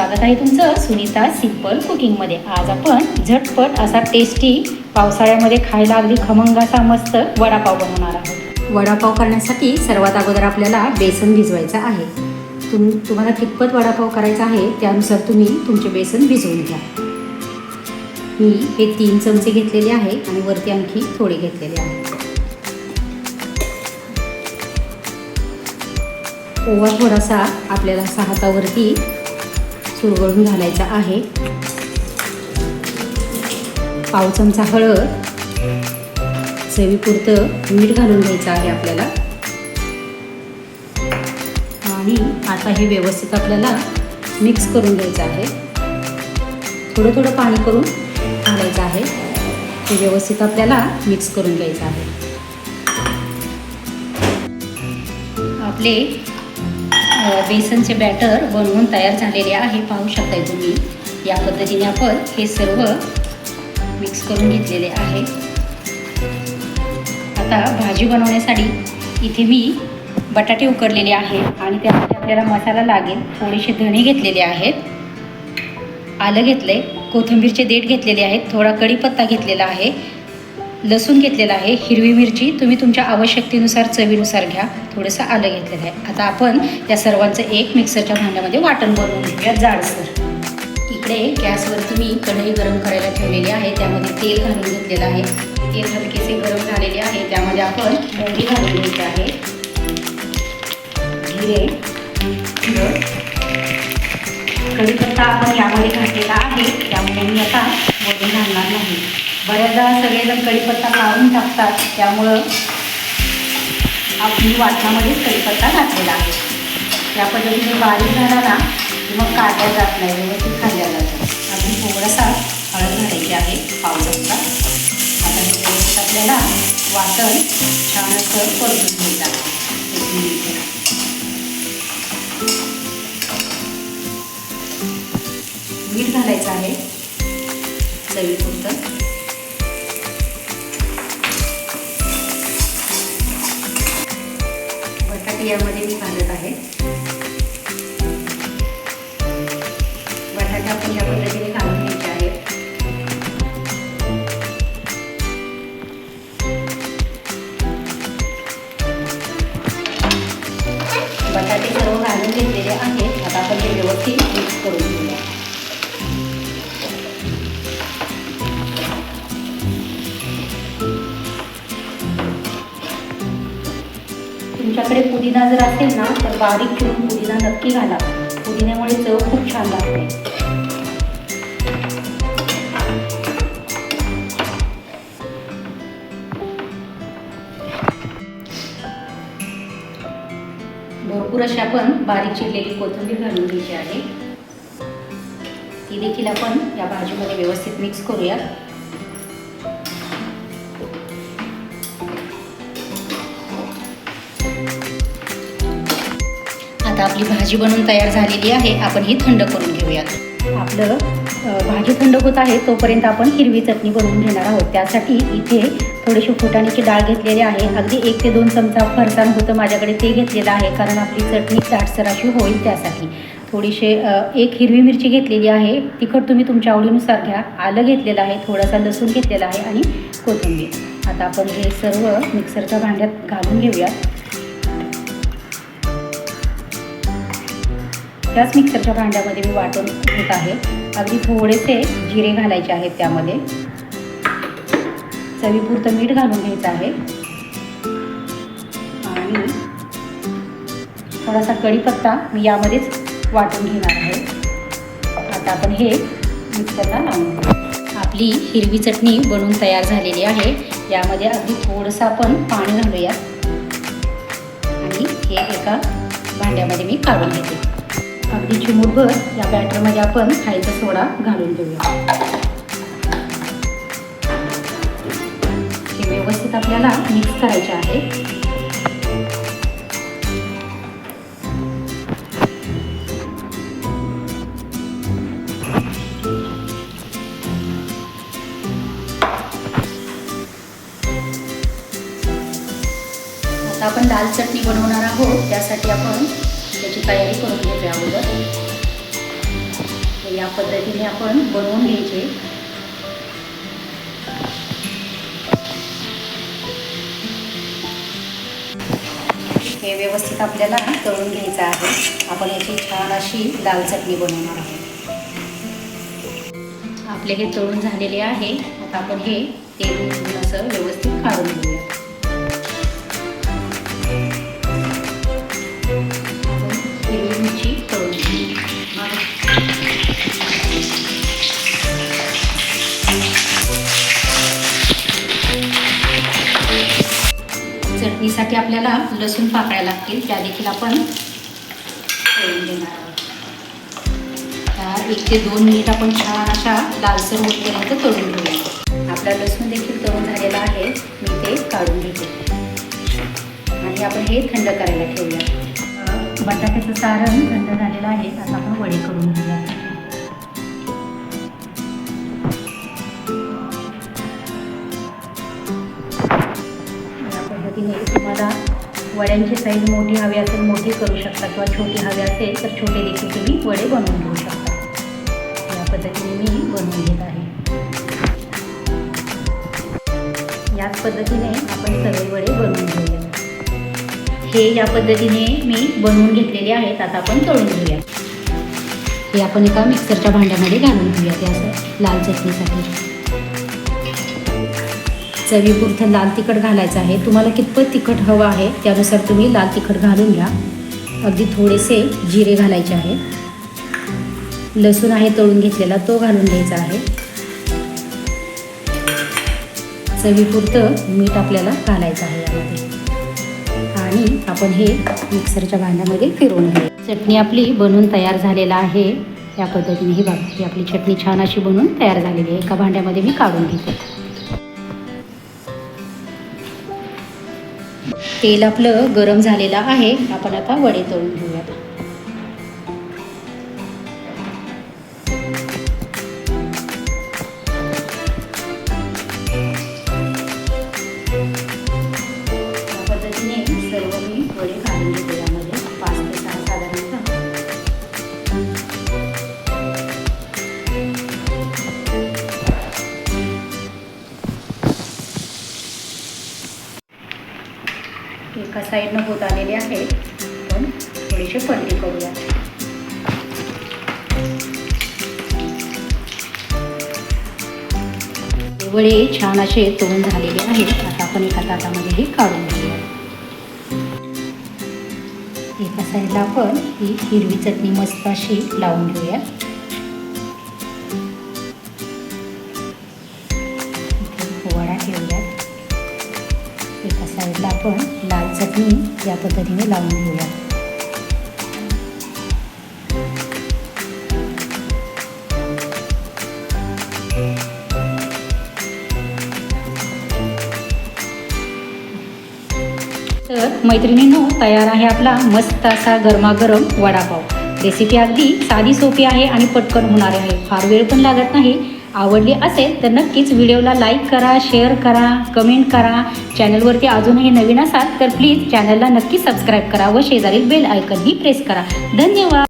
स्वागत आहे तुमचं सुनीता सिंपल कुकिंगमध्ये आज आपण झटपट असा टेस्टी पावसाळ्यामध्ये खायला अगदी खमंग असा मस्त वडापाव बनवणार आहोत. वडापाव करण्यासाठी सर्वात अगोदर आपल्याला बेसन भिजवायचं आहे. तुम तुम्हाला कितपत वडापाव करायचा आहे त्यानुसार तुम्ही तुमचे बेसन भिजवून घ्या. मी हे तीन चमचे घेतलेले आहे आणि वरती आणखी थोडे घेतलेले आहे. ओवा थोडासा आपल्याला असा हातावरती चुरगळून घालायचा आहे. पाव चमचा हळद. चवीपुरतं मीठ घालून घ्यायचं आहे आपल्याला. आणि आता हे व्यवस्थित आपल्याला मिक्स करून घ्यायचं आहे. थोडं थोडं पाणी करून घालायचं आहे. ते व्यवस्थित आपल्याला मिक्स करून घ्यायचं आहे. आपले बेसनचे बॅटर बनवून तयार झालेले आहे. पाहू शकताय तुम्ही. या पद्धतीने आपण हे सर्व मिक्स करून घेतलेले आहे. आता भाजी बनवण्यासाठी इथे मी बटाटे उकडलेले आहेत आणि त्यामध्ये आपल्याला मसाला लागेल. थोडेसे धणे घेतलेले आहेत. आलं घेतलं आहे कोथिंबीरचे देठ घेतलेले आहेत. थोडा कढीपत्ता घेतलेला आहे. लसूण घेतलेला आहे हिरवी मिरची. तुम्ही तुमच्या आवश्यकतेनुसार चवीनुसार घ्या. थोडंसं आलं घेतलेलं आहे. आता आपण या सर्वांचं एक मिक्सरच्या भांड्यामध्ये वाटण बनवून घेऊया जाडसर. इकडे गॅसवरती मी कढई गरम करायला ठेवलेली आहे. त्यामध्ये तेल घालून घेतलेलं आहे. तेल हलकेसे गरम झालेले आहे. त्यामध्ये आपण मोहरी घालून घ्यायची आहे. जिरे. कढीपत्ता आपण यामध्ये घातलेला आहे. त्यामुळे मी आता मोहरी घालणार नाही. बऱ्याचदा सगळेजण कढीपत्ता काढून टाकतात त्यामुळं आपण वाटणामध्येच कढीपत्ता घातलेला आहे. त्या पद्धतीने बारीक झाला ना की मग काढल्या जात नाही व्यवस्थित खाल्ल्या जातं अजून थोडासा हळद घालायची आहे पावसाचा आता हे आपल्याला वाटण छान असं परतून यामध्ये मी घालत आहे. बटाटा पण या पद्धतीने घालून घ्यायचे आहे बटाटे सर्व घालून घेतलेले आहेत. आता आपण हे व्यवस्थित मिक्स करून घेऊया. तुमच्याकडे पुदिना जर असेल ना तर बारीक चिरून पुदिना नक्की घाला. पुदिन्यामुळे चव खूप छान लागते. भरपूर अशी आपण बारीक चिरलेली कोथिंबीर घालून घ्यायची आहे. ती देखील आपण या भाजीमध्ये व्यवस्थित मिक्स करूया आता आपली भाजी बनवून तयार झालेली आहे. आपण ही थंड करून घेऊयात. आपलं भाजी थंड होत आहे तोपर्यंत आपण हिरवी चटणी बनवून घेणार आहोत. त्यासाठी इथे थोडीशी फुटाण्याची डाळ घेतलेली आहे. अगदी एक ते दोन चमचा फरसाण होतं माझ्याकडे ते घेतलेलं आहे कारण आपली चटणी दाटसर अशी होईल त्यासाठी. थोडीशी एक हिरवी मिरची घेतलेली आहे. तिखट तुम्ही तुमच्या आवडीनुसार घ्या. आलं घेतलेलं आहे थोडासा लसूण घेतलेला आहे आणि कोथिंबीर. आता आपण हे सर्व मिक्सरच्या भांड्यात घालून घेऊयात. त्याच मिक्सरच्या भांड्यामध्ये मी वाटून घेत आहे. अगदी थोडेसे जिरे घालायचे आहेत त्यामध्ये. चवीपुरतं मीठ घालून घ्यायचं आहे. आणि थोडासा कढीपत्ता मी यामध्येच वाटून घेणार आहे. आता आपण हे मिक्सरला लावून घेऊ. आपली हिरवी चटणी बनवून तयार झालेली आहे. यामध्ये अगदी थोडंसं आपण पाणी घालूया आणि हे एका भांड्यामध्ये मी काढून घेते. अगदी चिमूटभर या बॅटरमध्ये आपण खायचा सोडा घालून घेऊया. हे व्यवस्थित आपल्याला मिक्स करायचे आहे. आता आपण दाल चटणी बनवणार आहोत. त्यासाठी आपण त्याची तयारी करून घ्यायची अगोदर. या पद्धतीने आपण बनवून घ्यायचे. हे व्यवस्थित आपल्याला तळून घ्यायचं आहे. आपण याची छान अशी दाल चटणी बनवणार आहोत. आपले हे तळून झालेले आहे. आता आपण हे तेल असं व्यवस्थित काढून घेऊया. त्यासाठी आपल्याला लसूण पाकळ्या लागतील. त्या देखील आपण तळून देणार आहोत. एक ते दोन मिनिट आपण छान अशा लालसर होईपर्यंत तळून घेऊया. आपला लसूण देखील तळून झालेला आहे. मी ते काढून घेते. आणि आपण हे थंड करायला ठेवूया. बटाट्याचं सारण थंड झालेलं आहे. आता आपण वडे करून घेऊया. वड्यांची साईज मोठी हवी असेल मोठी करू शकता. किंवा छोटी हवी असेल तर छोटे देखील तुम्ही वडे बनवून घेऊ शकता. या पद्धतीने मी बनवून घेत आहे. याच पद्धतीने आपण सगळे वडे बनवून घेऊया. हे या पद्धतीने मी बनवून घेतलेले आहेत आता आपण तळून घेऊया. हे आपण एका मिक्सरच्या भांड्यामध्ये घालून घेऊया ते असं लाल चटणीसाठी. चवीपुरतं लाल तिखट घालायचं आहे. तुम्हाला कितपत तिखट हवं आहे त्यानुसार तुम्ही लाल तिखट घालून घ्या. अगदी थोडेसे जिरे घालायचे आहे. लसूण आहे तळून घेतलेला तो घालून घ्यायचा आहे. चवीपुरतं मीठ आपल्याला घालायचं आहे यामध्ये. आणि आपण हे मिक्सरच्या भांड्यामध्ये फिरवून घ्या चटणी आपली बनवून तयार झालेला आहे. या पद्धतीने ही बघा ही आपली चटणी छान अशी बनवून तयार झालेली आहे. एका भांड्यामध्ये मी काढून घेते. तेल आपलं गरम झालेलं आहे. आपण आता वडे तळून घेऊयात. एका साईडनं होत आलेले आहे. पण थोडेसे पलटी करूया वडे छान असे तोंड झालेले आहेत आता आपण एका ताटामध्ये हे काढून घेऊया. एका साईडला आपण ही हिरवी चटणी मस्त अशी लावून घेऊया. वडा ठेवूया एका साईडला आपण लाल या पद्धतीने लावून घेऊया. तर मैत्रिणींनो तयार आहे आपला मस्त असा गरमागरम वडापाव. रेसिपी अगदी साधी सोपी आहे आणि पटकन होणार आहे. फार वेळ पण लागत नाही. आवडली असेल तर नक्कीच व्हिडिओला लाईक करा शेअर करा कमेंट करा. चॅनलवरती अजूनही नवीन असाल तर प्लीज चॅनलला नक्की सबस्क्राईब करा व शेजारील बेल आयकनही प्रेस करा. धन्यवाद!